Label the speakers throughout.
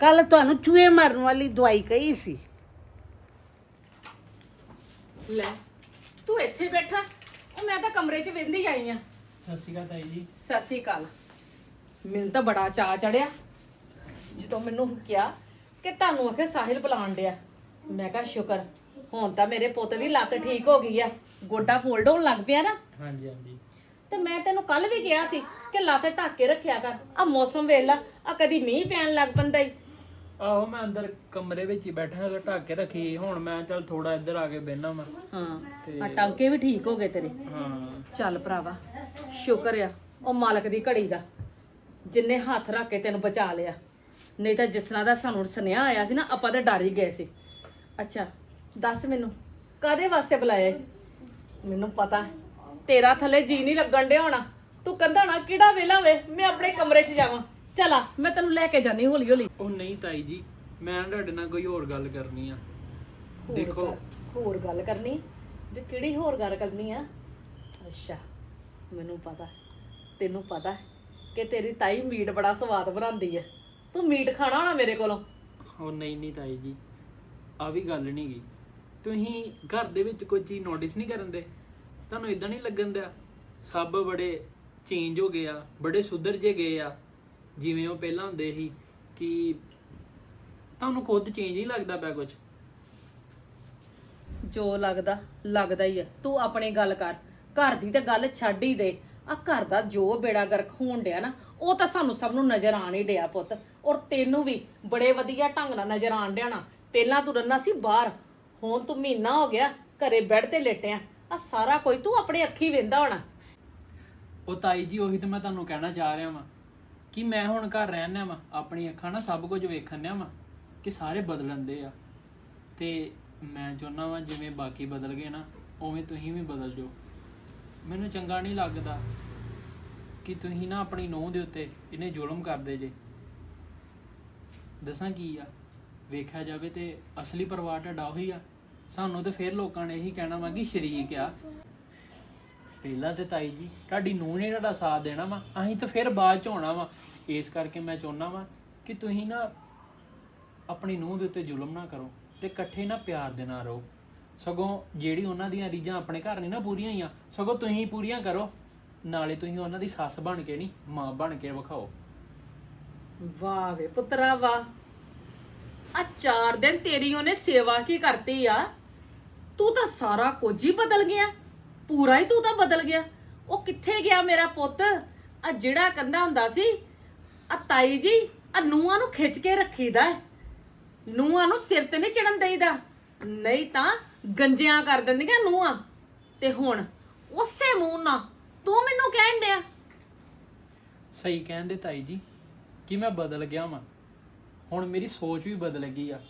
Speaker 1: ਕੱਲ ਤੁਹਾਨੂੰ ਚੂਹੇ ਮਾਰਨ ਵਾਲੀ ਦਵਾਈ ਕਹੀ ਸੀ।
Speaker 2: ਲੈ ਤੂੰ ਇੱਥੇ ਬੈਠਾ। ਉਹ ਮੈਂ ਤਾਂ ਕਮਰੇ 'ਚ ਵਿੰਦੀ ਆਈ ਆ।
Speaker 3: ਸਤਿ ਸ਼੍ਰੀ ਅਕਾਲ ਤਾਈ ਜੀ।
Speaker 2: ਸਤਿ ਸ਼੍ਰੀ ਅਕਾਲ। ਮੈਨੂੰ ਤਾਂ ਬੜਾ ਚਾਅ ਚੜਿਆ। ਜਦੋਂ ਮੈਨੂੰ ਕਿਹਾ ਕਿ ਤੁਹਾਨੂੰ ਆਖੇ ਸਾਹਿਲ ਬੁਲਾਣ ਡਿਆ। ਮੈਂ ਕਿਹਾ ਸ਼ੁਕਰ ਹੁਣ ਤਾਂ ਮੇਰੇ ਪੁੱਤ ਦੀ ਲੱਤ ਠੀਕ ਹੋ ਗਈ ਆ। ਗੋਡਾ ਫੋਲਡ ਹੋਣ ਲੱਗ ਪਿਆ ਨਾ।
Speaker 3: ਹਾਂਜੀ ਹਾਂਜੀ।
Speaker 2: ਤੇ ਮੈਂ ਤੈਨੂੰ ਕੱਲ ਵੀ ਕਿਹਾ ਸੀ ਕਿ ਲੱਤ ਢੱਕ ਕੇ ਰੱਖਿਆ ਕਰ। ਆ ਮੌਸਮ ਵੇਲਾ ਆ ਕਦੀ ਮੀਂਹ ਪੈਣ ਲੱਗ ਪੈਂਦਾ ਈ।
Speaker 3: ਆਹੋ ਮੈਂ ਅੰਦਰ ਕਮਰੇ ਵਿੱਚ ਹੀ ਬੈਠਾ ਹਾਂ ਢੱਕ ਕੇ ਰੱਖੀ ਹੁਣ ਮੈਂ ਚੱਲ ਥੋੜਾ ਇੱਧਰ ਆ ਕੇ ਬਹਿਣਾ ਮੈਂ
Speaker 2: ਹਾਂ। ਆ ਟਾਂਕੇ ਵੀ ਠੀਕ ਹੋ ਗਏ ਤੇਰੇ।
Speaker 3: ਹਾਂ।
Speaker 2: ਚੱਲ ਭਰਾਵਾ ਸ਼ੁਕਰ ਆ ਉਹ ਮਾਲਕ ਦੀ ਘੜੀ ਦਾ। ਜਿੰਨੇ ਹੱਥ ਰੱਖ ਕੇ ਤੈਨੂੰ ਬਚਾ ਲਿਆ। ਨਹੀਂ ਤਾਂ ਜਿਸ ਤਰ੍ਹਾਂ ਦਾ ਸਾਨੂੰ ਸੁਨੇਹਾ ਆਇਆ ਸੀ ਨਾ ਆਪਾਂ ਤਾਂ ਡਰ ਹੀ ਗਏ ਸੀ। ਅੱਛਾ ਦੱਸ ਮੈਨੂੰ ਕਾਦੇ ਵਾਸਤੇ ਬੁਲਾਇਆ? ਮੈਨੂੰ ਪਤਾ ਤੇਰਾ ਥੱਲੇ ਜੀ ਨਹੀਂ ਲੱਗਣ ਡਿਆ ਹੋਣਾ। ਤੂੰ ਕੰਧਾ ਨਾ ਕਿਹੜਾ ਵੇਲਾ ਵੇ? ਮੈਂ ਆਪਣੇ ਕਮਰੇ 'ਚ ਜਾਵਾਂ। ਚਲਾ ਮੈਂ ਤੈਨੂੰ ਲੈ ਕੇ ਜਾਨੀ ਹੌਲੀ ਹੌਲੀ।
Speaker 3: ਉਹ ਨਹੀਂ ਤਾਈ ਜੀ ਮੈਂ ਤੁਹਾਡੇ ਨਾਲ ਕੋਈ ਹੋਰ ਗੱਲ ਕਰਨੀ ਆ। ਦੇਖੋ।
Speaker 2: ਹੋਰ ਗੱਲ ਕਰਨੀ? ਵੀ ਕਿਹੜੀ ਹੋਰ ਗੱਲ ਕਰਨੀ ਆ? ਅੱਛਾ ਮੈਨੂੰ ਪਤਾ ਤੈਨੂੰ ਪਤਾ ਕਿ ਤੇਰੀ ਤਾਈ ਮੀਟ ਬੜਾ ਸਵਾਦ ਬਣਾਉਂਦੀ ਹੈ। ਤੂੰ ਮੀਟ ਖਾਣਾ ਹੋਣਾ ਮੇਰੇ ਕੋਲੋਂ?
Speaker 3: ਉਹ ਨਹੀਂ ਨਹੀਂ ਤਾਈ ਜੀ ਆ ਵੀ ਗੱਲ ਨਹੀਂ ਗੀ ਤੁਸੀਂ ਘਰ ਦੇ ਵਿੱਚ ਕੋਈ ਚੀਜ਼ ਨੋਟਿਸ ਨਹੀਂ ਕਰਨ ਦੇ? ਤੁਹਾਨੂੰ ਇਦਾਂ ਨਹੀਂ ਲੱਗਣ ਦਿਆ? ਸਭ ਬੜੇ ਚੇਂਜ ਹੋ ਗਏ ਆ ਬੜੇ ਸੁਧਰ ਜੇ ਗਏ ਆ। ਜਿਵੇਂ ਉਹ ਪਹਿਲਾਂ ਹੁੰਦੇ ਸੀ ਕਿ ਤੁਹਾਨੂੰ ਖੁਦ ਚੇਂਜ ਨਹੀਂ ਲੱਗਦਾ ਪਿਆ ਕੁਝ
Speaker 2: ਜੋ ਲੱਗਦਾ ਲੱਗਦਾ ਹੀ ਆ। ਤੂੰ ਆਪਣੀ ਗੱਲ ਕਰ। ਘਰ ਦੀ ਤਾਂ ਗੱਲ ਛੱਡ ਹੀ ਦੇ। ਆ ਘਰ ਦਾ ਜੋ ਬੇੜਾ ਗਰਕ ਹੋਣ ਡਿਆ ਨਾ ਉਹ ਤਾਂ ਸਾਨੂੰ ਸਭ ਨੂੰ ਨਜ਼ਰ ਆਣ ਹੀ ਡਿਆ ਪੁੱਤ। ਔਰ ਤੈਨੂੰ ਵੀ ਬੜੇ ਵਧੀਆ ਢੰਗ ਨਾਲ ਨਜ਼ਰ ਆਣ ਡਿਆ ਨਾ। ਪਹਿਲਾਂ ਤੂੰ ਰੰਨਾ ਸੀ ਬਾਹਰ। ਹੁਣ ਤੂੰ ਮਹੀਨਾ ਹੋ ਗਿਆ ਘਰੇ ਬੈੱਡ ਤੇ ਲੇਟਿਆ। ਆ ਸਾਰਾ ਕੋਈ ਤੂੰ ਆਪਣੇ ਅੱਖੀ ਵੇਂਦਾ ਹੋਣਾ।
Speaker 3: ਉਹ ਤਾਈ ਜੀ ਉਹੀ ਤਾਂ ਮੈਂ ਤੁਹਾਨੂੰ ਕਹਿਣਾ ਚਾਹ ਰਿਹਾ ਵਾਂ। ਕਿ ਮੈਂ ਹੁਣ ਘਰ ਰਹਿਣਾ ਵਾ, ਆਪਣੀ ਅੱਖਾਂ ਨਾਲ ਸਭ ਕੁਝ ਵੇਖਣਿਆ ਵਾ ਕਿ ਸਾਰੇ ਬਦਲਣ ਦੇ ਆ। ਤੇ ਮੈਂ ਚਾਹੁੰਦਾ ਵਾਂ ਜਿਵੇਂ ਬਾਕੀ ਬਦਲ ਗਏ ਨਾ, ਉਵੇਂ ਤੁਸੀਂ ਵੀ ਬਦਲ ਜਾਓ। ਮੈਨੂੰ ਚੰਗਾ ਨਹੀਂ ਲੱਗਦਾ ਕਿ ਤੁਸੀਂ ਨਾ ਆਪਣੀ ਨੂੰਹ ਦੇ ਉੱਤੇ ਇਹਨੇ ਜ਼ੁਲਮ ਕਰਦੇ ਜੇ। ਦੱਸਾਂ ਕੀ ਆ, ਵੇਖਿਆ ਜਾਵੇ ਤੇ ਅਸਲੀ ਪਰਿਵਾਰ ਤੁਹਾਡਾ ਉਹੀ ਆ। ਸਾਨੂੰ ਤੇ ਫਿਰ ਲੋਕਾਂ ਨੇ ਇਹੀ ਕਹਿਣਾ ਵਾ ਕਿ ਸ਼ਰੀਕ ਆ। ਪਹਿਲਾਂ ਤੇ ਤਾਈ ਜੀ, ਤੁਹਾਡੀ ਨੂੰਹ ਨੇ ਤੁਹਾਡਾ ਸਾਥ ਦੇਣਾ ਵਾ, ਅਸੀਂ ਤਾਂ ਫਿਰ ਬਾਅਦ ਚ ਹੋਣਾ ਵਾ। ਇਸ ਕਰਕੇ ਮੈਂ ਚਾਹੁੰਦਾ ਵਾ ਕਿ ਤੁਸੀਂ ਨਾ ਆਪਣੀ ਨੂੰਹ ਦੇ ਉੱਤੇ ਜ਼ੁਲਮ ਨਾ ਕਰੋ ਤੇ ਇਕੱਠੇ ਨਾ ਪਿਆਰ ਦੇ ਨਾਲ ਰਹੋ। ਸਗੋਂ ਜਿਹੜੀ ਉਹਨਾਂ ਦੀਆਂ ਰੀਝਾਂ ਆਪਣੇ ਘਰ ਨਹੀਂ ਨਾ ਪੂਰੀਆਂ ਹੋਈਆਂ, ਸਗੋਂ ਤੁਸੀਂ ਪੂਰੀਆਂ ਕਰੋ। ਨਾਲੇ ਤੁਸੀਂ ਉਹਨਾਂ ਦੀ ਸੱਸ ਬਣ ਕੇ ਨਹੀਂ, ਮਾਂ ਬਣ ਕੇ ਵਿਖਾਓ।
Speaker 2: ਵਾਹ ਵੇ ਪੁੱਤਰਾ ਵਾਹ। ਆ ਚਾਰ ਦਿਨ ਤੇਰੀ ਉਹਨੇ ਸੇਵਾ ਕੀ ਕਰਤੀ ਆ? ਤੂੰ ਤਾਂ ਸਾਰਾ ਕੁਝ ਹੀ ਬਦਲ ਗਿਆ। ਪੂਰਾ ਹੀ ਤੂੰ ਤਾਂ ਬਦਲ ਗਿਆ। ਉਹ ਕਿੱਥੇ ਗਿਆ ਮੇਰਾ ਪੁੱਤ? ਆ ਜਿਹੜਾ ਕੰਦਾ ਹੁੰਦਾ ਸੀ ਆ ਤਾਈ ਜੀ ਆ ਨੂਆਂ ਨੂੰ ਖਿੱਚ ਕੇ ਰੱਖੀਦਾ ਨੂਆਂ ਨੂੰ ਸਿਰ ਤੇ ਨਹੀਂ ਚੜਨ ਦੇਈਦਾ। ਨਹੀਂ ਤਾਂ ਗੰਜਿਆਂ ਕਰ ਦਿੰਦੀਆਂ ਨੂਆਂ ਤੇ ਹੁਣ ਉਸੇ ਮੂੰਹ ਨਾਲ ਤੂੰ ਮੈਨੂੰ ਕਹਿਣ ਡਿਆ।
Speaker 3: ਸਹੀ ਕਹਿੰਦੇ ਤਾਈ ਜੀ, ਕਿ ਮੈਂ ਬਦਲ ਗਿਆ ਵਾਂ। ਹੁਣ ਮੇਰੀ ਸੋਚ ਵੀ ਬਦਲ ਗਈ ਆ।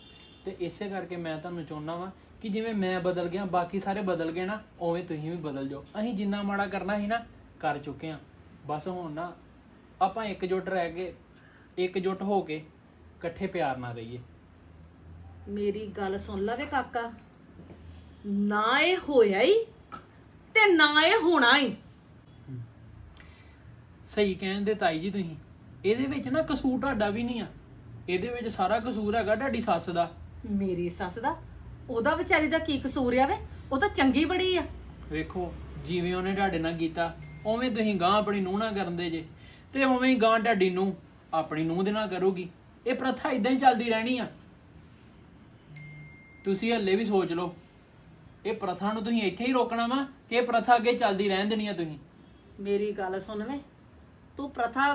Speaker 3: ਤੇ ਇਸੇ ਕਰਕੇ ਮੈਂ ਤੁਹਾਨੂੰ ਚਾਹੁੰਦਾ ਵਾਂ ਕਿ ਜਿਵੇਂ ਮੈਂ ਬਦਲ ਗਿਆ ਬਾਕੀ ਸਾਰੇ ਬਦਲ ਗਏ ਨਾ ਉਵੇਂ ਤੁਸੀਂ ਵੀ ਬਦਲ ਜਾਓ। ਅਸੀਂ ਜਿੰਨਾ ਮਾੜਾ ਕਰਨਾ ਸੀ ਨਾ ਕਰ ਚੁੱਕੇ ਆ ਬਸ ਹੁਣ ਨਾ ਆਪਾਂ ਇਕਜੁੱਟ ਰਹਿ ਕੇ ਇਕਜੁੱਟ ਹੋ ਕੇ ਇਕੱਠੇ ਪਿਆਰ ਨਾਲ ਰਹੀਏ।
Speaker 2: ਮੇਰੀ ਗੱਲ ਸੁਣ ਲਵੇ ਕਾਕਾ। ਨਾ ਇਹ ਹੋਇਆ ਹੀ ਤੇ ਨਾ ਇਹ ਹੋਣਾ ਹੀ
Speaker 3: ਸਹੀ ਕਹਿੰਦੇ ਤਾਈ ਜੀ ਤੁਸੀਂ ਇਹਦੇ ਵਿੱਚ ਨਾ ਕਸੂਰ ਤੁਹਾਡਾ ਵੀ ਨਹੀਂ ਆ। ਇਹਦੇ ਵਿੱਚ ਸਾਰਾ ਕਸੂਰ ਹੈਗਾ ਤੁਹਾਡੀ ਸੱਸ ਦਾ।
Speaker 2: ਮੇਰੀ ਸੱਸ ਦਾ? ਉਹਦਾ ਵਿਚਾਰੀ ਦਾ ਕੀ ਕਸੂਰ ਆਵੇ ਉਹ ਤਾਂ ਚੰਗੀ ਬੜੀ ਆ।
Speaker 3: ਵੇਖੋ ਜਿਵੇਂ ਉਹਨੇ ਤੁਹਾਡੇ ਨਾਲ ਕੀਤਾ ਉਵੇਂ ਤੁਸੀਂ ਗਾਂ ਆਪਣੀ ਨੂੰਹ ਨਾਲ ਕਰਨ ਦੇ ਜੇ। ਤੇ ਉਵੇਂ ਹੀ ਗਾਂ ਤੁਹਾਡੀ ਨੂੰਹ ਆਪਣੀ ਨੂੰਹ ਦੇ ਨਾਲ ਕਰੂਗੀ। ਇਹ ਪ੍ਰਥਾ ਇਦਾਂ ਹੀ ਚੱਲਦੀ ਰਹਿਣੀ ਆ। ਤੁਸੀਂ ਹੱਲੇ ਵੀ ਸੋਚ ਲਓ ਇਹ ਪ੍ਰਥਾ ਨੂੰ ਤੁਸੀਂ ਇੱਥੇ ਹੀ ਰੋਕਣਾ ਵਾ ਕਿ ਇਹ ਪ੍ਰਥਾ ਅੱਗੇ ਚੱਲਦੀ ਰਹਿਣ ਦੇਣੀ ਆ ਤੁਸੀਂ?
Speaker 2: ਮੇਰੀ ਗੱਲ ਸੁਣ ਵੇ ਤੂੰ ਪ੍ਰਥਾ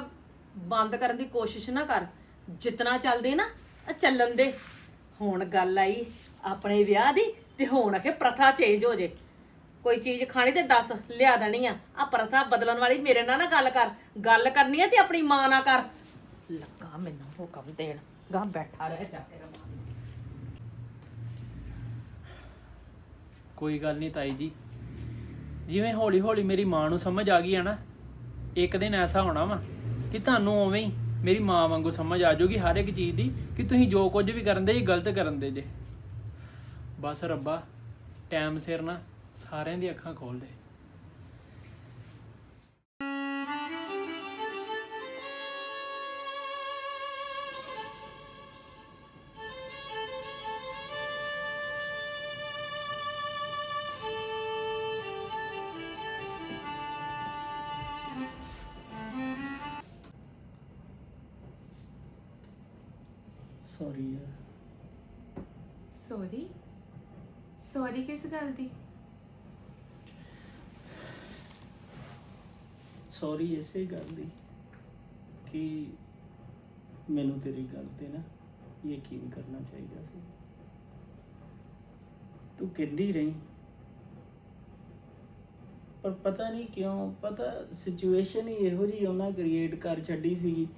Speaker 2: ਬੰਦ ਕਰਨ ਦੀ ਕੋਸ਼ਿਸ਼ ਨਾ ਕਰ। ਜਿਤਨਾ ਚੱਲਦੀ ਨਾ ਆ ਚੱਲਣ ਦੇ। ਹੁਣ ਗੱਲ ਆਈ ਆਪਣੇ ਵਿਆਹ ਦੀ ਤੇ ਹੁਣ ਆਖੇ ਪ੍ਰਥਾ ਚੇਂਜ ਹੋ ਜੇ। ਕੋਈ ਚੀਜ਼ ਖਾਣੀ ਤੇ ਦੱਸ, ਲਿਆ ਦੇਣੀ ਆ। ਆ ਪ੍ਰਥਾ ਬਦਲਣ ਵਾਲੀ ਮੇਰੇ ਨਾਲ ਨਾ ਗੱਲ ਕਰ। ਗੱਲ ਕਰਨੀ ਆ ਤੇ ਆਪਣੀ ਮਾਂ ਨਾਲ ਕਰ। ਲੱਗਾ ਮੈਨੂੰ ਹੁਕਮ ਦੇਣ। ਗਾਂ ਬੈਠਾ ਰਹਿ ਜਾ ਤੇਰਾ ਮਾਂ
Speaker 3: ਕੋਈ ਗੱਲ ਨਹੀਂ ਤਾਈ ਜੀ। ਜਿਵੇਂ ਹੌਲੀ ਹੌਲੀ ਮੇਰੀ ਮਾਂ ਨੂੰ ਸਮਝ ਆ ਗਈ ਆ ਨਾ, ਇੱਕ ਦਿਨ ਐਸਾ ਹੋਣਾ ਵਾ ਕਿ ਤੁਹਾਨੂੰ ਉਵੇਂ ਹੀ ਮੇਰੀ ਮਾਂ ਵਾਂਗੂ ਸਮਝ ਆ ਜਾਊਗੀ ਹਰ ਇੱਕ ਚੀਜ਼ ਦੀ ਕਿ ਤੁਸੀਂ ਜੋ ਕੁਝ ਵੀ ਕਰਨ ਦੇ ਜੀ ਗਲਤ ਕਰਨ ਦੇ ਜੇ। ਬਸ ਰੱਬਾ ਟਾਈਮ ਸਿਰ ਨਾ ਸਾਰਿਆਂ ਦੀ ਅੱਖਾਂ ਖੋਲ ਦੇ।
Speaker 4: ਸੌਰੀ
Speaker 5: ਸੌਰੀ ਕਿਸ ਗੱਲ ਦੀ?
Speaker 4: ਸੌਰੀ ਇਸੇ ਗੱਲ ਦੀ ਕਿ ਮੈਨੂੰ ਤੇਰੀ ਗੱਲ ਤੇ ਨਾ ਯਕੀਨ ਕਰਨਾ ਚਾਹੀਦਾ ਸੀ। ਤੂੰ ਕਹਿੰਦੀ ਰਹੀ। ਪਰ ਪਤਾ ਨਹੀਂ ਕਿਉਂ, ਪਤਾ ਸਿਚੁਏਸ਼ਨ ਹੀ ਇਹੋ ਜਿਹੀ ਉਹਨਾਂ ਕ੍ਰੀਏਟ ਕਰ ਛੱਡੀ ਸੀਗੀ।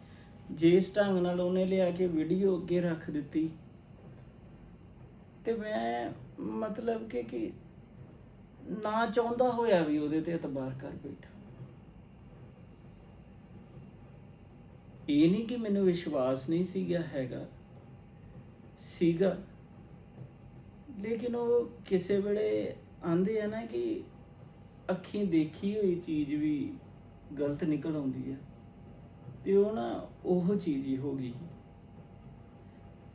Speaker 4: ਜਿਸ ਢੰਗ ਨਾਲ ਉਹਨੇ ਲਿਆ ਕੇ ਵੀਡੀਓ ਅੱਗੇ ਰੱਖ ਦਿੱਤੀ। ਤੇ ਮੈਂ ਮਤਲਬ ਕਿ ਕਿ ਨਾ ਚਾਹੁੰਦਾ ਹੋਇਆ ਵੀ ਉਹਦੇ ਤੇ ਇਤਬਾਰ ਕਰ ਬੈਠਾ। ਇਹ ਨਹੀਂ ਕਿ ਮੈਨੂੰ ਵਿਸ਼ਵਾਸ ਨਹੀਂ ਸੀਗਾ ਹੈਗਾ, ਸੀਗਾ। ਲੇਕਿਨ ਉਹ ਕਿਸੇ ਵੇਲੇ ਆਂਦੇ ਆ ਨਾ ਕਿ ਅੱਖੀਂ ਦੇਖੀ ਹੋਈ ਚੀਜ਼ ਵੀ ਗਲਤ ਨਿਕਲ ਆਉਂਦੀ ਹੈ ਤੇ ਉਹ ਨਾ ਉਹ ਚੀਜ਼ ਹੀ ਹੋ ਗਈ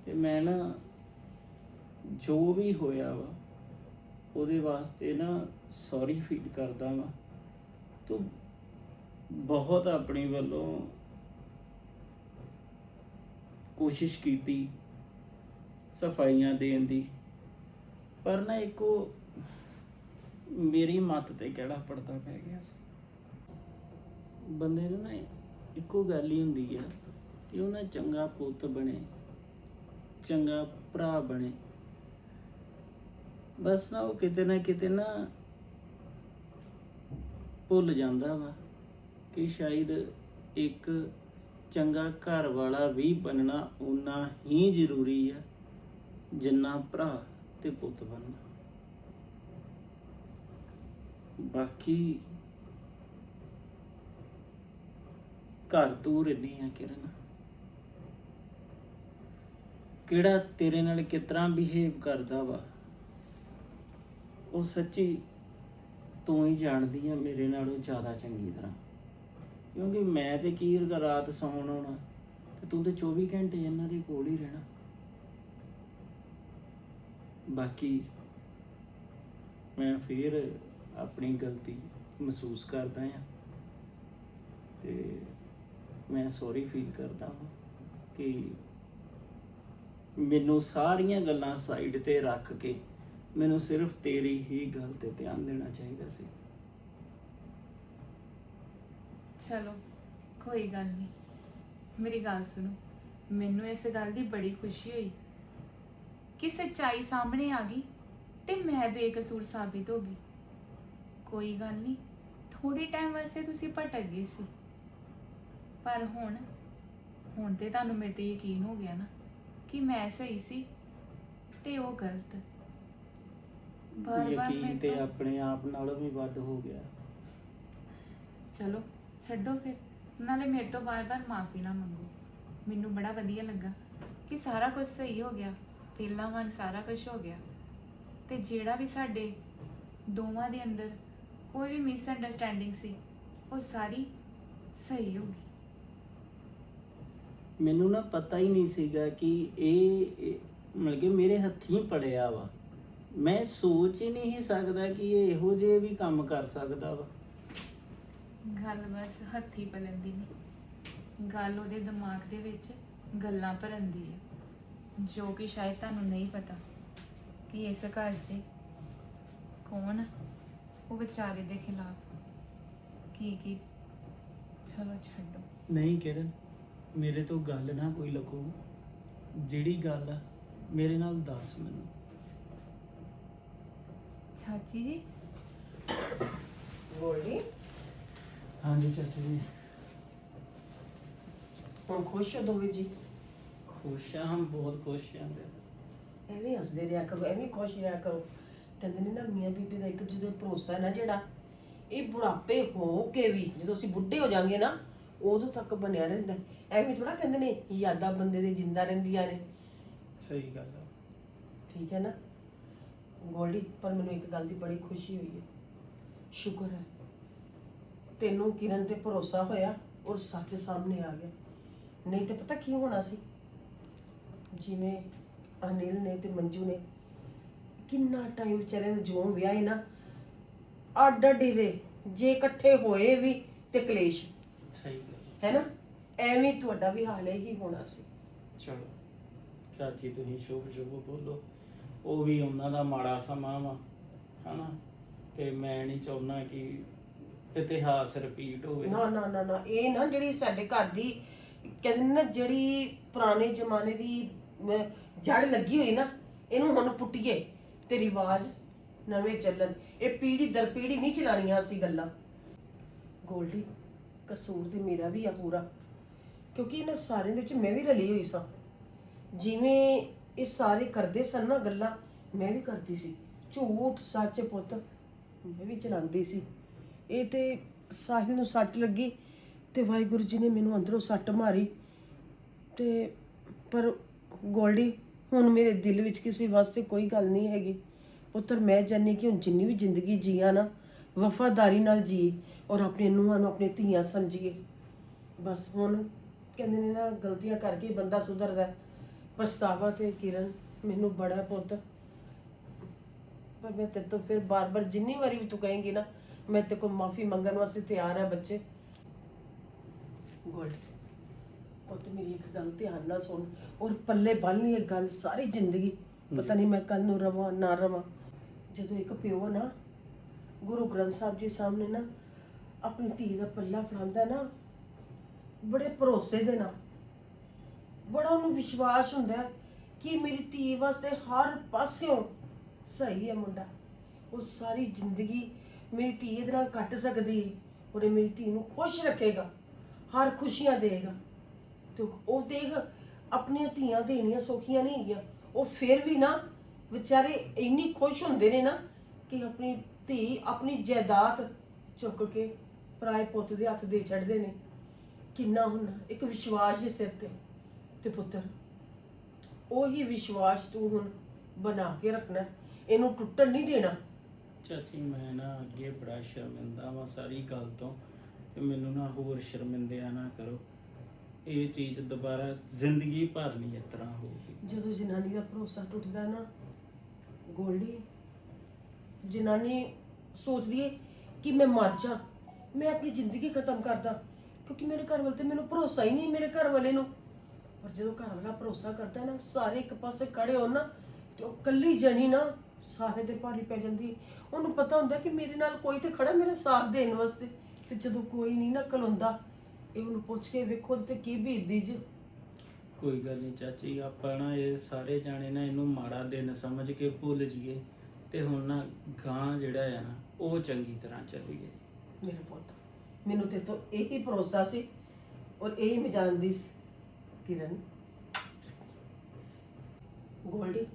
Speaker 4: ਤੇ ਮੈਂ ਨਾ ਜੋ ਵੀ ਹੋਇਆ ਵਾ, ਉਹਦੇ ਵਾਸਤੇ ਨਾ ਸੌਰੀ ਫੀਲ ਕਰਦਾ ਵਾਂ। ਤੂੰ ਬਹੁਤ ਆਪਣੀ ਵੱਲੋਂ ਕੋਸ਼ਿਸ਼ ਕੀਤੀ, ਸਫਾਈਆਂ ਦੇਣ ਦੀ। ਪਰ ਨਾ ਇੱਕੋ ਮੇਰੀ ਮੱਤ ਤੇ ਕਿਹੜਾ ਪੜਦਾ ਪੈ ਗਿਆ ਸੀ। ਬੰਦੇ ਨੂੰ ਨਾ ਇੱਕੋ ਗੱਲ ਹੀ ਹੁੰਦੀ ਆ ਕਿ ਉਹ ਨਾ ਚੰਗਾ ਪੁੱਤ ਬਣੇ, ਚੰਗਾ ਭਰਾ ਬਣੇ। ਬਸ ਨਾ ਉਹ ਕਿਤੇ ਨਾ ਕਿਤੇ ਨਾ ਭੁੱਲ ਜਾਂਦਾ ਵਾ ਕਿ ਸ਼ਾਇਦ ਇੱਕ ਚੰਗਾ ਘਰ ਵਾਲਾ ਵੀ ਬਣਨਾ ਉਨਾ ਹੀ ਜ਼ਰੂਰੀ ਆ, ਜਿੰਨਾ ਭਰਾ ਤੇ ਪੁੱਤ ਬਣਨਾ। ਬਾਕੀ ਘਰ ਤੂੰ ਰਹਿਨੀ ਆ ਕਿਰਨ। ਕਿਹੜਾ ਤੇਰੇ ਨਾਲ ਕਿਤਨਾ ਬਿਹੇਵ ਕਰਦਾ ਵਾ? ਉਹ ਸੱਚੀ ਤੂੰ ਹੀ ਜਾਣਦੀ ਆ, ਮੇਰੇ ਨਾਲੋਂ ਜ਼ਿਆਦਾ ਚੰਗੀ ਤਰ੍ਹਾਂ। ਕਿਉਂਕਿ ਮੈਂ ਤੇ ਕੀ ਰਾਤ ਸੌਣ ਆਉਣਾ, ਤੇ ਤੂੰ ਤੇ 24 ਘੰਟੇ ਇਹਨਾਂ ਦੇ ਕੋਲ ਹੀ ਰਹਿਣਾ। ਬਾਕੀ ਮੈਂ ਫਿਰ ਆਪਣੀ ਗਲਤੀ ਮਹਿਸੂਸ ਕਰਦਾ ਆ, ਤੇ ਮੈਂ ਸੌਰੀ ਫੀਲ ਕਰਦਾ ਹਾਂ ਕਿ ਮੈਨੂੰ ਸਾਰੀਆਂ ਗੱਲਾਂ ਸਾਈਡ ਤੇ ਰੱਖ ਕੇ ਮੈਨੂੰ ਸਿਰਫ ਤੇਰੀ ਹੀ ਗੱਲ ਤੇ ਧਿਆਨ ਦੇਣਾ ਚਾਹੀਦਾ ਸੀ।
Speaker 5: ਚਲੋ, ਕੋਈ ਗੱਲ ਨਹੀਂ। ਮੇਰੀ ਗੱਲ ਸੁਣੋ, ਮੈਨੂੰ ਇਸ ਗੱਲ ਦੀ ਬੜੀ ਖੁਸ਼ੀ ਹੋਈ। ਕਿ ਸੱਚਾਈ ਸਾਹਮਣੇ ਆ ਗਈ ਤੇ ਮੈਂ ਬੇਕਸੂਰ ਸਾਬਿਤ ਹੋ ਗਈ। ਕੋਈ ਗੱਲ ਨਹੀਂ ਥੋੜੇ ਟਾਈਮ ਵਾਸਤੇ ਤੁਸੀਂ ਭਟਕ ਗਏ ਸੀ। ਪਰ ਹੁਣ ਹੁਣ ਤੇ ਤੁਹਾਨੂੰ ਮੇਰੇ ਤੇ ਯਕੀਨ ਹੋ ਗਿਆ ਨਾ ਕਿ ਮੈਂ ਸਹੀ ਸੀ ਤੇ ਉਹ ਗਲਤ। ਬਾਰ-ਬਾਰ
Speaker 4: ਯਕੀਨ ਤੇ ਆਪਣੇ ਆਪ ਨਾਲੋਂ ਵੀ ਵੱਧ ਹੋ ਗਿਆ।
Speaker 5: ਚਲੋ ਛੱਡੋ ਫਿਰ। ਨਾਲੇ ਮੇਰੇ ਤੋਂ ਬਾਰ-ਬਾਰ ਮਾਫੀ ਨਾ ਮੰਗੋ। ਮੈਨੂੰ ਬੜਾ ਵਧੀਆ ਲੱਗਾ ਕਿ ਸਾਰਾ ਕੁਝ ਸਹੀ ਹੋ ਗਿਆ ਪਹਿਲਾਂ ਵਾਂਗ ਸਾਰਾ ਕੁਝ ਹੋ ਗਿਆ। ਤੇ ਜਿਹੜਾ ਵੀ ਸਾਡੇ ਦੋਵਾਂ ਦੇ ਅੰਦਰ ਕੋਈ ਵੀ ਮਿਸਅੰਡਰਸਟੈਂਡਿੰਗ ਸੀ ਉਹ ਸਾਰੀ ਸਹੀ ਹੋ ਗਈ।
Speaker 4: ਮੈਨੂੰ ਨਾ ਪਤਾ ਹੀ ਨਹੀਂ ਸੀਗਾ ਕਿ ਇਹ ਇਹ- ਮਤਲਬ ਕਿ ਮੇਰੇ ਹੱਥੀਂ ਪੜਿਆ ਵਾ। ਮੈਂ ਸੋਚ ਹੀ ਨਹੀਂ ਸਕਦਾ ਕਿ ਇਹ ਇਹੋ ਜਿਹੇ ਵੀ ਕੰਮ ਕਰ ਸਕਦਾ ਵਾ।
Speaker 5: ਗੱਲ ਬਸ ਹੱਥੀ ਪਲਣ ਦੀ ਨਹੀਂ ਗੱਲ ਉਹਦੇ ਦਿਮਾਗ ਦੇ ਵਿੱਚ ਗੱਲਾਂ ਭਰਨ ਦੀ ਹੈ ਜੋ ਕਿ ਸ਼ਾਇਦ ਤੁਹਾਨੂੰ ਨਹੀਂ ਪਤਾ ਕਿ ਇਸ ਘਰ 'ਚ ਕੌਣ ਆ? ਉਹ ਵਿਚਾਰੇ ਦੇ ਖਿਲਾਫ ਕੀ ਕੀ ਚਲੋ ਛੱਡੋ।
Speaker 4: ਨਹੀਂ ਕਿਰਨ ਮੇਰੇ ਤੋਂ ਗੱਲ ਨਾ ਕੋਈ ਲਕੋ। ਜਿਹੜੀ ਗੱਲ ਆ ਮੇਰੇ ਨਾਲ ਦੱਸ ਮੈਨੂੰ।
Speaker 5: ਚਾਚੀ ਜੀ।
Speaker 6: ਗੋਲਡੀ
Speaker 4: ਹਾਂਜੀ ਚਾਚੀ ਜੀ।
Speaker 6: ਹੁਣ ਖੁਸ਼ ਹੋ ਦੋਵੇਂ ਜੀ?
Speaker 4: ਖੁਸ਼ ਆ ਹਮ ਬਹੁਤ ਖੁਸ਼ ਆ।
Speaker 6: ਐਵੇਂ ਹੱਸਦੇ ਰਿਹਾ ਕਰੋ ਐਵੇਂ ਖੁਸ਼ ਰਿਹਾ ਕਰੋ। ਕਹਿੰਦੇ ਨੇ ਨਾ ਮੀਆਂ ਬੀਬੀ ਦਾ ਇੱਕ ਜਿਹਦੇ ਭਰੋਸਾ ਹੈ ਨਾ ਜਿਹੜਾ ਇਹ ਬੁਢਾਪੇ ਹੋ ਕੇ ਵੀ ਜਦੋਂ ਅਸੀਂ ਬੁੱਢੇ ਹੋ ਜਾਾਂਗੇ ਨਾ ਉਦੋਂ ਤੱਕ ਬਣਿਆ ਰਹਿੰਦਾ ਹੈ। ਐਵੇਂ ਥੋੜਾ ਕਹਿੰਦੇ ਨੇ ਯਾਦਾਂ ਬੰਦੇ ਦੇ ਜਿੰਦਾ ਰਹਿੰਦੀਆਂ ਨੇ।
Speaker 4: ਸਹੀ ਗੱਲ ਆ।
Speaker 6: ਠੀਕ ਹੈ ਨਾ? ਗੋਲਡੀ ਪਰ ਮੈਨੂੰ ਇੱਕ ਗੱਲ ਦੀ ਬੜੀ ਖੁਸ਼ੀ ਹੋਈ ਹੈ। ਸ਼ੁਕਰ ਹੈ। ਤੈਨੂੰ ਕਿਰਨ ਤੇ ਭਰੋਸਾ ਹੋਇਆ ਔਰ ਸੱਚ ਸਾਹਮਣੇ ਆ ਗਿਆ। ਨਹੀਂ ਤੇ ਪਤਾ ਕੀ ਹੋਣਾ ਸੀ? ਜਿਵੇਂ ਅਨਿਲ ਨੇ ਤੇ ਮੰਜੂ ਨੇ ਕਿੰਨਾ ਟਾਈਮ ਵਿਚਾਰੇ ਦੇ ਜੋਂ ਵਿਆਹੇ ਨਾ ਅੱਡ ਅੱਡ ਹੀ ਰਹੇ ਜੇ ਇਕੱਠੇ ਹੋਏ ਵੀ ਤੇ ਕਲੇਸ਼।
Speaker 4: ਸਹੀ
Speaker 6: ਹੈ। ਨਾ? ਐਵੇਂ ਤੁਹਾਡਾ ਵੀ ਹਾਲ ਹੀ ਹੋਣਾ ਸੀ।
Speaker 4: ਚਲੋ ਚਾਚੀ ਤੁਸੀਂ ਸ਼ੁਭ ਸ਼ੁਭ ਬੋਲੋ। ਉਹ ਵੀ ਉਹਨਾਂ ਦਾ ਮਾੜਾ ਸਮਾਂ ਵਾ, ਹਨਾ? ਤੇ ਮੈਂ ਨਹੀਂ ਚਾਹੁੰਦਾ ਕਿ ਇਤਿਹਾਸ ਰਿਪੀਟ ਹੋਵੇ।
Speaker 6: ਨਾ ਨਾ ਨਾ ਨਾ, ਇਹ ਨਾ ਜਿਹੜੀ ਸਾਡੇ ਘਰ ਦੀ ਕਹਿੰਦੇ ਨੇ ਨਾ, ਜਿਹੜੀ ਪੁਰਾਣੇ ਜ਼ਮਾਨੇ ਦੀ ਜੜ ਲੱਗੀ ਹੋਈ ਨਾ, ਇਹਨੂੰ ਹੁਣ ਪੁੱਟੀਏ ਤੇ ਰਿਵਾਜ ਨਵੇਂ ਚੱਲਣ। ਇਹ ਪੀੜੀ ਦਰ ਪੀੜੀ ਨਹੀਂ ਚਲਾਣੀਆਂ ਅਸੀਂ ਗੱਲਾਂ। ਗੋਲਡੀ, ਕਸੂਰ ਤੇ ਮੇਰਾ ਵੀ ਆ ਪੂਰਾ। ਕਿਉਂਕਿ ਇਹਨਾਂ ਸਾਰਿਆਂ ਦੇ ਵਿੱਚ ਮੈਂ ਵੀ ਰਲੀ ਹੋਈ ਸਾਂ। ਜਿਵੇਂ ਇਹ ਸਾਰੇ ਕਰਦੇ ਸਨ ਨਾ ਗੱਲਾਂ। ਮੈਂ ਵੀ ਕਰਦੀ ਸੀ। ਝੂਠ, ਸੱਚ ਪੁੱਤ, ਮੈਂ ਵੀ ਚਲਾਉਂਦੀ ਸੀ। ਇਹ ਤੇ ਸਾਹਿਲ ਨੂੰ ਸੱਟ ਲੱਗੀ ਤੇ ਵਾਹਿਗੁਰੂ ਜੀ ਨੇ ਮੈਨੂੰ ਅੰਦਰੋਂ ਸੱਟ ਮਾਰੀ। ਤੇ ਪਰ ਗੋਲਡੀ, ਹੁਣ ਮੇਰੇ ਦਿਲ ਵਿੱਚ ਕਿਸੇ ਵਾਸਤੇ ਕੋਈ ਗੱਲ ਨਹੀਂ ਹੈਗੀ। ਪੁੱਤਰ, ਮੈਂ ਜਾਣੀ ਕਿ ਹੁਣ ਜਿੰਨੀ ਵੀ ਜ਼ਿੰਦਗੀ ਜੀਆ ਨਾ, ਵਫਾਦਾਰੀ ਨਾਲ ਜੀਏ ਔਰ ਆਪਣੇ ਨੂੰਹਾਂ ਨੂੰ ਆਪਣੇ ਧੀਆਂ ਸਮਝੀਏ। ਬਸ ਹੁਣ ਕਹਿੰਦੇ ਨੇ ਨਾ, ਗਲਤੀਆਂ ਕਰਕੇ ਬੰਦਾ ਸੁਧਰਦਾ ਪਛਤਾਵਾ ਤੇ ਕਿਰਨ ਮੈਨੂੰ ਬੜਾ ਪੁੱਤ। ਪਰ ਮੈਂ ਤੇਰੇ ਤੋਂ ਫਿਰ ਬਾਰ-ਬਾਰ ਜਿੰਨੀ ਵਾਰੀ ਵੀ ਤੂੰ ਕਹੇਂਗੀ ਨਾ, ਮੈਂ ਤੇ ਕੋ ਮਾਫੀ ਮੰਗਣ ਵਾਸਤੇ ਤਿਆਰ ਹਾਂ ਬੱਚੇ। ਗੋਲਡ, ਪੁੱਤ ਮੇਰੀ ਇੱਕ ਗੱਲ ਧਿਆਨ ਨਾਲ ਸੁਣ। ਔਰ ਪੱਲੇ ਬੰਨ ਇਹ ਗੱਲ ਸਾਰੀ ਜ਼ਿੰਦਗੀ। ਪਤਾ ਨਹੀਂ ਮੈਂ ਕੱਲ ਨੂੰ ਰਵਾਂ, ਨਾ ਰਵਾਂ। ਜਦੋਂ ਇੱਕ ਪਿਓ ਨਾ ਗੁਰੂ ਗ੍ਰੰਥ ਸਾਹਿਬ ਜੀ ਸਾਹਮਣੇ ਨਾ ਆਪਣੀ ਧੀ ਦਾ ਪੱਲਾ ਫੜਾਉਂਦਾ ਨਾ, ਬੜੇ ਭਰੋਸੇ ਦੇ ਨਾਲ ਬੜਾ ਉਹਨੂੰ ਵਿਸ਼ਵਾਸ ਹੁੰਦਾ ਹੈ ਕਿ ਮੇਰੀ ਧੀ ਵਾਸਤੇ ਹਰ ਪਾਸਿਓਂ ਸਹੀ ਹੈ ਮੁੰਡਾ। ਉਹ ਸਾਰੀ ਜ਼ਿੰਦਗੀ ਮੇਰੀ ਧੀ ਇਹਦੇ ਨਾਲ ਕੱਟ ਸਕਦੀ ਹੈ। ਮੇਰੀ ਧੀ ਨੂੰ ਖੁਸ਼ ਰੱਖੇਗਾ, ਹਰ ਖੁਸ਼ੀਆਂ ਦੇਗਾ ਤੇ ਉਹ ਦੇਖ, ਆਪਣੀਆਂ ਧੀਆਂ ਦੇਣੀਆਂ ਸੌਖੀਆਂ ਨਹੀਂ ਹੈਗੀਆਂ। ਉਹ ਫਿਰ ਵੀ ਨਾ ਵਿਚਾਰੇ ਇੰਨੀ ਖੁਸ਼ ਹੁੰਦੇ ਨੇ ਨਾ ਕਿ ਆਪਣੀ ਧੀ ਆਪਣੀ ਜਾਇਦਾਦ ਚੁੱਕ ਕੇ ਪਰਾਏ ਪੁੱਤ ਦੇ ਹੱਥ ਦੇ ਛੱਡਦੇ ਨੇ। ਕਿੰਨਾ ਹੁੰਦਾ, ਇੱਕ ਵਿਸ਼ਵਾਸ ਦੇ ਸਿਰ ਤੇ। ਤੇ ਪੁੱਤਰ ਉਹੀ ਵਿਸ਼ਵਾਸ ਤੂੰ ਹੁਣ ਬਣਾ ਕੇ ਰੱਖਣਾ ਹੈ। ਇਹਨੂੰ ਟੁੱਟਣ ਨਹੀਂ ਦੇਣਾ।
Speaker 4: ਚਾਚੀ ਮੈਂ ਨਾ ਅੱਗੇ ਬੜਾ ਸ਼ਰਮਿੰਦਾ ਵਾਂ ਸਾਰੀ ਗੱਲ ਤੋਂ ਤੇ ਮੈਨੂੰ ਨਾ ਹੋਰ ਸ਼ਰਮਿੰਦਿਆ ਨਾ ਕਰੋ। ਇਹ ਚੀਜ਼ ਦੁਬਾਰਾ ਜ਼ਿੰਦਗੀ ਭਰ ਨਹੀਂ ਇਸ ਤਰ੍ਹਾਂ ਹੋਊਗੀ
Speaker 6: ਜਦੋਂ ਜਨਾਨੀ ਦਾ ਭਰੋਸਾ ਟੁੱਟਦਾ ਨਾ ਗੋਲਡੀ ਜਨਾਨੀ ਸੋਚਦੀ ਏ ਕਿ ਮੈਂ ਮਰ ਜਾ ਮੈਂ ਆਪਣੀ ਜ਼ਿੰਦਗੀ ਖਤਮ ਕਰਦਾ ਕਿਉਂਕਿ ਮੇਰੇ ਘਰ ਵਾਲੇ ਤੇ ਮੈਨੂੰ ਭਰੋਸਾ ਹੀ ਨਹੀਂ ਮੇਰੇ ਘਰ ਵਾਲੇ ਨੂੰ। ਪਰ ਜਦੋਂ ਘਰ ਵਾਲਾ ਭਰੋਸਾ ਕਰਦਾ ਨਾ ਸਾਰੇ ਇੱਕ ਪਾਸੇ ਖੜੇ ਹੋਣ ਨਾ ਤੇ ਉਹ ਕੱਲੀ ਜਣੀ ਨਾ ਸਾਰੇ ਤੇ ਭਾਰੀ ਪੈ ਜਾਂਦੀ ਉਹਨੂੰ ਪਤਾ ਹੁੰਦਾ ਕਿ ਮੇਰੇ ਨਾਲ ਕੋਈ ਤੇ ਖੜਾ ਮੇਰਾ ਸਾਥ ਦੇਣ ਵਾਸਤੇ। ਤੇ ਜਦੋਂ ਕੋਈ ਨਹੀਂ ਨਾ ਕਲੁੰਦਾ ਇਹ ਉਹਨੂੰ ਪੁੱਛ ਕੇ ਵੇਖੋ ਤੇ ਕੀ ਬੀਤਦੀ ਜੀ।
Speaker 4: ਕੋਈ ਗੱਲ ਨਹੀਂ ਚਾਚੀ ਆਪਾਂ ਨਾ ਇਹ ਸਾਰੇ ਜਾਣੇ ਨਾ ਇਹਨੂੰ ਮਾੜਾ ਦਿਨ ਸਮਝ ਕੇ ਭੁੱਲ ਜਾਈਏ। ਤੇ ਹੁਣ ਨਾ ਗਾਂ ਜਿਹੜਾ ਆ ਨਾ ਉਹ ਚੰਗੀ ਤਰ੍ਹਾਂ ਚੱਲੀਏ।
Speaker 6: ਮੇਰੇ ਪੁੱਤ ਮੈਨੂੰ ਤੇ ਤੋਂ ਇਹੀ ਭਰੋਸਾ ਸੀ ਔਰ ਇਹੀ ਮੈਂ ਜਾਣਦੀ ਸੀ। ਕਿਰਨ। ਗੋਲਡੀ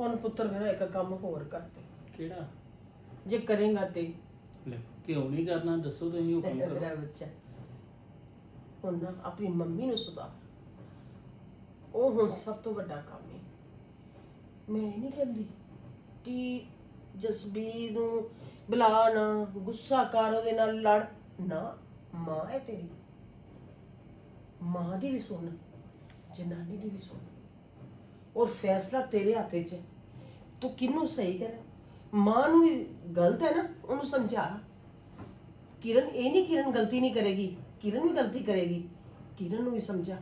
Speaker 6: ਹੁਣ ਪੁੱਤਰ ਮੇਰਾ ਇੱਕ ਕੰਮ ਹੋਰ ਕਰਦੇ
Speaker 4: ਕਿਹੜਾ?
Speaker 6: ਜੇ ਕਰੇਗਾ ਤੇ।
Speaker 4: ਲੈ ਕਿਉਂ ਨਹੀਂ ਕਰਨਾ? ਦੱਸੋ ਤੁਸੀਂ ਹੁਕਮ
Speaker 6: ਮੇਰਾ
Speaker 4: ਕਰੋ।
Speaker 6: ਬੱਚਾ ਹੁਣ ਨਾ ਆਪਣੀ ਮੰਮੀ ਨੂੰ ਸੁਧਾਰ। ਉਹ ਹੁਣ ਸਭ ਤੋਂ ਵੱਡਾ ਕੰਮ ਹੈ ਮੈਂ ਇਹ ਨਹੀਂ ਕਹਿੰਦੀ ਕਿ ਜਸਬੀਰ ਨੂੰ ਬੁਲਾ ਨਾ ਗੁੱਸਾ ਕਰ ਉਹਦੇ ਨਾਲ ਲੜ। ਨਾ ਮਾਂ ਹੈ ਤੇਰੀ। ਮਾਂ ਦੀ ਵੀ ਸੁਣ ਜਨਾਨੀ ਦੀ ਵੀ ਸੁਣ। ਔਰ ਫੈਸਲਾ ਤੇਰੇ ਹੱਥ 'ਚ ਤੂੰ ਕਿਹਨੂੰ ਸਹੀ ਕਰ ਮਾਂ ਨੂੰ ਵੀ ਗਲਤ ਹੈ ਨਾ ਉਹਨੂੰ ਸਮਝਾ। ਕਿਰਨ ਇਹ ਨਹੀਂ ਕਿਰਨ ਗਲਤੀ ਨਹੀਂ ਕਰੇਗੀ ਕਿਰਨ ਵੀ ਗਲਤੀ ਕਰੇਗੀ ਕਿਰਨ ਨੂੰ ਵੀ ਸਮਝਾ।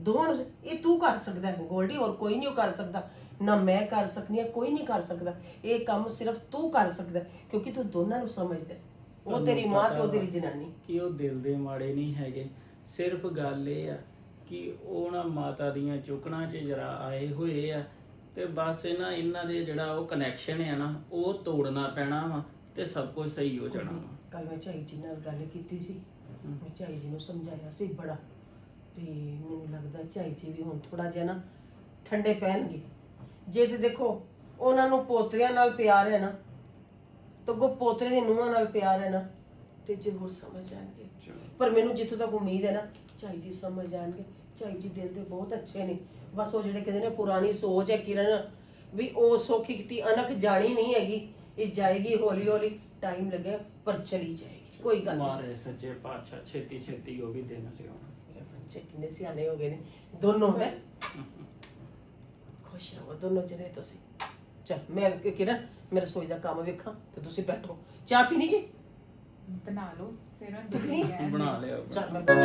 Speaker 6: ਦੋਵਾਂ ਨੂੰ ਇਹ ਤੂੰ ਕਰ ਸਕਦਾ ਹੈ ਗੋਲਡੀ ਔਰ ਕੋਈ ਨਹੀਂ ਉਹ ਕਰ ਸਕਦਾ। ਨਾ ਮੈਂ ਕਰ ਸਕਦੀ ਹਾਂ ਕੋਈ ਨਹੀਂ ਕਰ ਸਕਦਾ। ਇਹ ਕੰਮ ਸਿਰਫ ਤੂੰ ਕਰ ਸਕਦਾ ਕਿਉਂਕਿ ਤੂੰ ਦੋਨਾਂ ਨੂੰ ਸਮਝਦਾ। ਉਹ ਤੇਰੀ ਮਾਂ ਤੇ ਉਹ ਤੇਰੀ। ਜਨਾਨੀ।
Speaker 4: ਕਿ ਉਹ ਦਿਲ ਦੇ ਮਾੜੇ ਨਹੀਂ ਹੈਗੇ। ਸਿਰਫ ਗੱਲ ਇਹ ਆ ਕਿ ਉਹ ਨਾ ਮਾਤਾ ਦੀਆਂ ਚੁਕਣਾ 'ਚ ਜਰਾ ਆਏ ਹੋਏ ਆ ਤੇ ਬਸ ਇਹਨਾਂ ਇਹਨਾਂ ਦੇ ਜਿਹੜਾ ਉਹ ਕਨੈਕਸ਼ਨ ਆ ਨਾ ਉਹ ਤੋੜਨਾ ਪੈਣਾ ਵਾ ਤੇ ਸਭ ਕੁਝ ਸਹੀ ਹੋ ਜਾਣਾ ਵਾ।
Speaker 6: ਕੱਲ ਮੈਂ ਝਾਈ ਜੀ ਨਾਲ ਗੱਲ ਕੀਤੀ ਸੀ। ਮੈਂ ਝਾਈ ਜੀ ਨੂੰ ਸਮਝਾਇਆ ਸੀ ਬੜਾ। ਤੇ ਮੈਨੂੰ ਲੱਗਦਾ ਝਾਈ ਜੀ ਵੀ ਹੁਣ ਥੋੜਾ ਜਿਹਾ ਨਾ ਠੰਡੇ ਪੈਣਗੇ। ਜੇ ਤੇ ਦੇਖੋ ਉਹਨਾਂ ਨੂੰ ਪੋਤਰਿਆਂ ਨਾਲ ਪਿਆਰ ਹੈ ਨਾ ਤਾਂ ਕੋ ਪੋਤਰੇ ਦੇ ਨੂੰਹਾਂ ਨਾਲ ਪਿਆਰ ਹੈ ਨਾ ਤੇ ਜ਼ਰੂਰ ਸਮਝ ਜਾਣਗੇ। ਪਰ ਮੈਨੂੰ ਜਿੱਥੋਂ ਤੱਕ ਉਮੀਦ ਹੈ ਨਾ ਝਾਈ ਜੀ ਸਮਝ ਜਾਣਗੇ। ਝਾਈ ਜੀ ਦਿਲ ਦੇ ਬਹੁਤ ਅੱਛੇ ਨੇ। ਬਸ ਉਹ ਜਿਹੜੇ ਕਹਿੰਦੇ ਨੇ ਪੁਰਾਣੀ ਸੋਚ ਹੈ ਕਿਰਨ ਵੀ ਉਹ ਸੌਖੀ ਕੀਤੀ ਅਨਖ ਜਾਣੀ ਨਹੀਂ ਹੈਗੀ। ਇਹ ਜਾਏਗੀ ਹੌਲੀ ਹੌਲੀ ਟਾਈਮ ਲੱਗੇ ਪਰ ਚਲੀ ਜਾਏਗੀ। ਕੋਈ ਗੱਲ ਨਹੀਂ।
Speaker 4: ਮਾਰੇ ਸੱਚੇ ਪਾਤਸ਼ਾਹ ਛੇਤੀ ਛੇਤੀ ਉਹ ਵੀ ਦਿਨ
Speaker 6: ਮੇਰੇ ਬੱਚੇ ਕਿੰਨੇ ਸਿਆਣੇ ਹੋ ਗਏ ਨੇ। ਦੋਨੋਂ ਹੈ। ਖੁਸ਼ ਰਹੋ ਦੋਨੋਂ ਜਣੇ ਤੁਸੀਂ। ਚਲ ਮੈਂ ਕਿਰਨ ਮੇਰਾ ਰਸੋਈ ਦਾ ਕੰਮ ਵੇਖਾਂ ਤੇ ਤੁਸੀਂ ਬੈਠੋ। ਚਾਹ ਪੀਣੀ ਜੀ?
Speaker 5: ਬਣਾ ਲਓ। ਫਿਰ
Speaker 6: ਤੁਸੀਂ
Speaker 5: ਤੁਸੀਂ ਕਹਿ
Speaker 4: ਬਣਾ ਲਿਆ।
Speaker 6: ਚਲ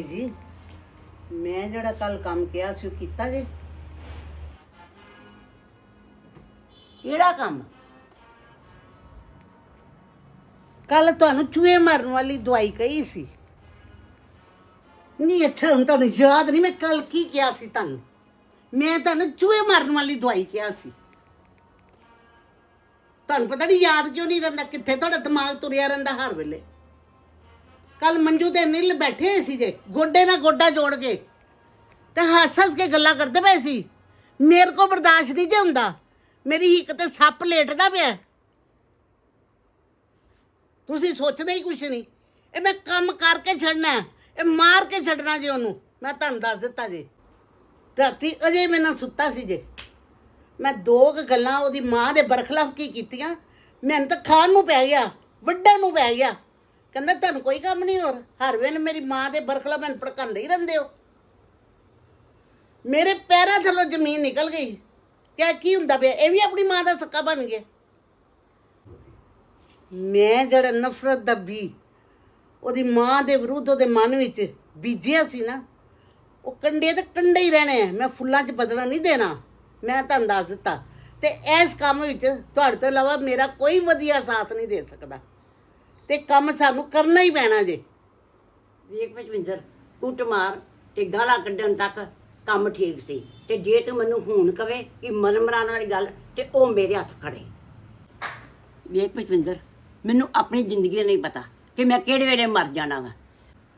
Speaker 1: ਝਾਈ ਜੀ ਮੈਂ ਜਿਹੜਾ ਕੱਲ ਕੰਮ ਕਿਹਾ ਸੀ ਉਹ ਕੀਤਾ ਜੇ।
Speaker 7: ਕਿਹੜਾ ਕੰਮ?
Speaker 1: ਕੱਲ ਤੁਹਾਨੂੰ ਚੂਹੇ ਮਾਰਨ ਵਾਲੀ ਦਵਾਈ ਕਹੀ ਸੀ। ਨਹੀਂ ਅੱਛਾ ਹੁਣ ਤੁਹਾਨੂੰ ਯਾਦ ਨਹੀਂ ਮੈਂ ਕੱਲ ਕੀ ਕਿਹਾ ਸੀ ਤੁਹਾਨੂੰ? ਮੈਂ ਤੁਹਾਨੂੰ ਚੂਹੇ ਮਾਰਨ ਵਾਲੀ ਦਵਾਈ ਕਿਹਾ ਸੀ। ਤੁਹਾਨੂੰ ਪਤਾ ਨਹੀਂ ਯਾਦ ਕਿਉਂ ਨਹੀਂ ਰਹਿੰਦਾ ਕਿੱਥੇ ਤੁਹਾਡਾ ਦਿਮਾਗ ਤੁਰਿਆ ਰਹਿੰਦਾ ਹਰ ਵੇਲੇ। ਕੱਲ ਮੰਜੂ ਤੇ ਨੀਲ ਬੈਠੇ ਹੋਏ ਸੀ ਜੇ ਗੋਡੇ ਨਾਲ ਗੋਡਾ ਜੋੜ ਕੇ। ਤੇ ਹੱਸ ਹੱਸ ਕੇ ਗੱਲਾਂ ਕਰਦੇ ਪਏ ਸੀ। ਮੇਰੇ ਕੋ ਬਰਦਾਸ਼ਤ ਨਹੀਂ ਜੇ ਹੁੰਦਾ। ਮੇਰੀ ਹਿੱਕ ਤੇ ਸੱਪ ਲੇਟਦਾ ਪਿਆ। ਤੁਸੀਂ ਸੋਚਦੇ ਹੀ ਕੁਛ ਨਹੀਂ। ਇਹ ਮੈਂ ਕੰਮ ਕਰਕੇ ਛੱਡਣਾ ਹੈ। ਇਹ ਮਾਰ ਕੇ ਛੱਡਣਾ ਜੇ ਉਹਨੂੰ। ਮੈਂ ਤੁਹਾਨੂੰ ਦੱਸ ਦਿੱਤਾ ਜੇ। ਰਾਤੀ ਅਜੇ ਮੈਂ ਨਾ ਸੁੱਤਾ ਸੀ ਜੇ। ਮੈਂ ਦੋ ਕੁ ਗੱਲਾਂ ਉਹਦੀ ਮਾਂ ਦੇ ਬਰਖਲਾਫ ਕੀ ਕੀਤੀਆਂ। ਮੈਨੂੰ ਤਾਂ ਖਾਣ ਨੂੰ ਪੈ ਗਿਆ। ਵੱਢਣ ਨੂੰ ਪੈ ਗਿਆ। ਕਹਿੰਦਾ ਤੁਹਾਨੂੰ ਕੋਈ ਕੰਮ ਨਹੀਂ ਹੋਰ? ਹਰ ਵੇਲੇ ਮੇਰੀ ਮਾਂ ਦੇ ਬਰਖਲਾਫ ਮੈਨੂੰ ਭੜਕਾਉਂਦੇ ਹੀ ਰਹਿੰਦੇ ਹੋ। ਮੇਰੇ ਪੈਰਾਂ ਥੱਲੋਂ ਜ਼ਮੀਨ ਨਿਕਲ ਗਈ। ਕਿਆ ਕੀ ਹੁੰਦਾ ਪਿਆ? ਇਹ ਵੀ ਆਪਣੀ ਮਾਂ ਦਾ ਸੱਕਾ ਬਣ ਗਿਆ। ਮੈਂ ਜਿਹੜਾ ਨਫ਼ਰਤ ਦਾ ਬੀ ਉਹਦੀ ਮਾਂ ਦੇ ਵਿਰੁੱਧ ਉਹਦੇ ਮਨ ਵਿੱਚ ਬੀਜਿਆ ਸੀ ਨਾ, ਉਹ ਕੰਡੇ ਤੇ ਕੰਡੇ ਹੀ ਰਹਿਣੇ ਆ। ਮੈਂ ਫੁੱਲਾਂ 'ਚ ਬਦਲਾ ਨਹੀਂ ਦੇਣਾ। ਮੈਂ ਤੁਹਾਨੂੰ ਦੱਸ ਦਿੱਤਾ। ਤੇ ਇਸ ਕੰਮ ਵਿੱਚ ਤੁਹਾਡੇ ਤੋਂ ਇਲਾਵਾ ਮੇਰਾ ਕੋਈ ਵਧੀਆ ਸਾਥ ਨਹੀਂ ਦੇ ਸਕਦਾ। ਤੇ ਕੰਮ ਸਾਨੂੰ ਕਰਨਾ ਹੀ ਪੈਣਾ ਜੇ।
Speaker 7: ਵੇਖ ਪਸ਼ਵਿੰਦਰ ਕੁੱਟ ਮਾਰ ਤੇ ਗਾਲਾਂ ਕੱਢਣ ਤੱਕ ਕੰਮ ਠੀਕ ਸੀ। ਤੇ ਜੇ ਤੂੰ ਮੈਨੂੰ ਹੁਣ ਕਵੇ ਕਿ ਮਰਨ ਮਰਾਨ ਵਾਲੀ ਗੱਲ ਤੇ ਉਹ ਮੇਰੇ ਹੱਥ ਖੜੇ। ਵੇਖ ਪਸ਼ਵਿੰਦਰ ਮੈਨੂੰ ਆਪਣੀ ਜ਼ਿੰਦਗੀ ਦਾ ਨਹੀਂ ਪਤਾ ਕਿ ਮੈਂ ਕਿਹੜੇ ਵੇਲੇ ਮਰ ਜਾਣਾ ਵਾ।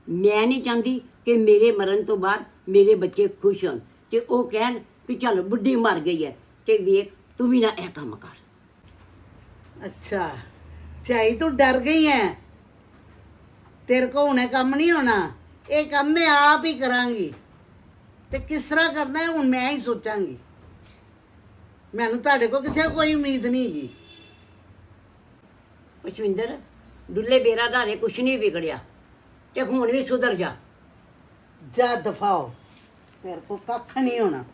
Speaker 7: ਮੈਂ ਨਹੀਂ ਚਾਹੁੰਦੀ ਕਿ ਮੇਰੇ ਮਰਨ ਤੋਂ ਬਾਅਦ ਮੇਰੇ ਬੱਚੇ ਖੁਸ਼ ਹੋਣ ਤੇ ਉਹ ਕਹਿਣ ਕਿ ਚੱਲ ਬੁੱਢੀ ਮਰ ਗਈ ਹੈ। ਤੇ ਵੇਖ ਤੂੰ ਵੀ ਨਾ ਇਹ ਕੰਮ ਕਰ।
Speaker 1: ਅੱਛਾ। ਚਾਈ ਤੂੰ ਡਰ ਗਈ ਐ। ਤੇਰੇ ਕੋ ਹੁਣੇ ਕੰਮ ਨਹੀਂ ਹੋਣਾ। ਇਹ ਕੰਮ ਮੈਂ ਆਪ ਹੀ ਕਰਾਂਗੀ। ਤੇ ਕਿਸ ਤਰ੍ਹਾਂ ਕਰਨਾ ਹੈ ਹੁਣ ਮੈਂ ਹੀ ਸੋਚਾਂਗੀ। ਮੈਨੂੰ ਤੁਹਾਡੇ ਕੋ ਕਿਸੇ ਕੋਈ ਉਮੀਦ ਨਹੀਂ ਜੀ
Speaker 7: ਪਸ਼ਵਿੰਦਰ ਦੁੱਲੇ ਬੇਰਾ ਧਾਰੇ ਕੁਛ ਨਹੀਂ ਵਿਗੜਿਆ। ਤੇ ਹੁਣ ਵੀ ਸੁਧਰ ਜਾ।
Speaker 1: ਜਾ ਦਫਾਓ ਤੇਰੇ ਕੋ ਕੱਖ ਨਹੀਂ ਹੋਣਾ।